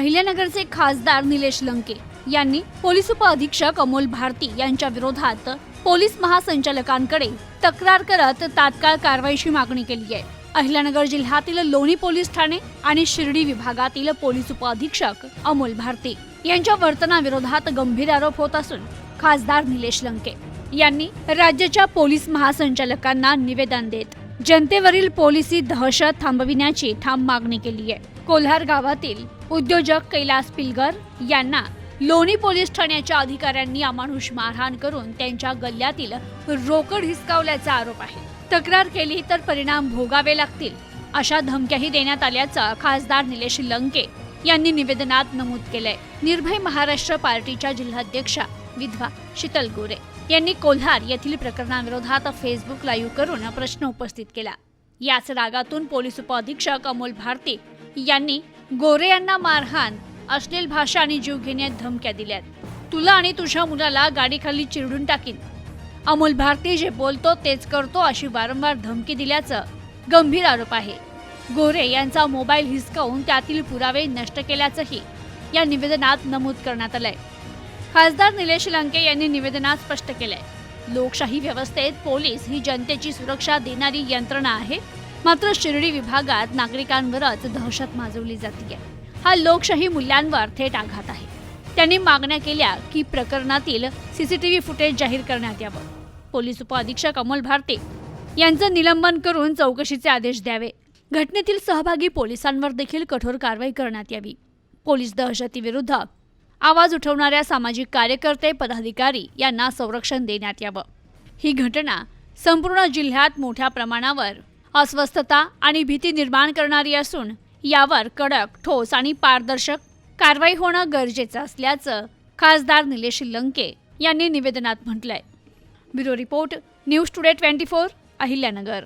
अहिल्यानगरचे खासदार निलेश लंके यांनी पोलीस उपअधीक्षक अमोल भारती यांच्या विरोधात पोलीस महासंचालकांकडे तक्रार करत तात्काळ कारवाईची मागणी केली आहे. अहिल्यानगर जिल्ह्यातील लोणी पोलीस ठाणे आणि शिर्डी विभागातील पोलीस उपअधीक्षक अमोल भारती यांच्या वर्तनाविरोधात गंभीर आरोप होत असून खासदार निलेश लंके यांनी राज्याच्या पोलीस महासंचालकांना निवेदन देत जनतेवरील पोलिसी दहशत थांबविण्याची ठाम मागणी केली आहे. कोल्हार गावातील उद्योजक कैलास पिलगर यांना लोणी पोलीस ठाण्याच्या अधिकाऱ्यांनी अमानुष मारहाण करून त्यांच्या गल्ल्यातील रोकड हिसकावल्याचा आरोप आहे. तक्रार केली तर परिणाम भोगावे लागतील अशा धमक्याही देण्यात आल्याचं खासदार निलेश लंके यांनी निवेदनात नमूद केलंय. निर्भय महाराष्ट्र पार्टीच्या जिल्हाध्यक्षा विधवा शीतल गोरे यांनी कोल्हार येथील प्रकरणाविरोधात फेसबुक लाईव्ह करून प्रश्न उपस्थित केला. याच रागातून पोलीस उपअधीक्षक अमोल भारती यांनी गोरे यांना मारहाण अश्लील भाषा आणि जीव घेण्यात धमक्या दिल्यात. तुला आणि तुझ्या मुलाला गाडीखाली चिरडून टाकीन. अमोल भारती जे बोलतो तेच करतो अशी वारंवार धमकी दिल्याचं गंभीर आरोप आहे. गोरे यांचा मोबाईल हिसकावून त्यातील पुरावे नष्ट केल्याचंही या निवेदनात नमूद करण्यात आलंय. खासदार निलेश लंके यांनी निवेदनात स्पष्ट केलंय. लोकशाही व्यवस्थेत पोलीस ही जनतेची सुरक्षा देणारी यंत्रणा आहे. मात्र शिर्डी विभागात नागरिकांवरच दहशत माजवली जाते हा लोकशाही मूल्यांवर थेट आघात आहे. त्यांनी मागण्या केल्या की प्रकरणातील सीसीटीव्ही फुटेज जाहीर करण्यात यावं. पोलीस उपअधीक्षक अमोल भारते यांचं निलंबन करून चौकशीचे आदेश द्यावे. घटनेतील सहभागी पोलिसांवर देखील कठोर कारवाई करण्यात यावी. पोलीस दहशतीविरुद्ध आवाज उठवणाऱ्या सामाजिक कार्यकर्ते पदाधिकारी यांना संरक्षण देण्यात यावं. ही घटना संपूर्ण जिल्ह्यात मोठ्या प्रमाणावर अस्वस्थता आणि भीती निर्माण करणारी असून यावर कडक ठोस आणि पारदर्शक कारवाई होणं गरजेचं असल्याचं खासदार निलेश लंके यांनी निवेदनात म्हटलंय. Bureau report news today twenty four Ahilyanagar.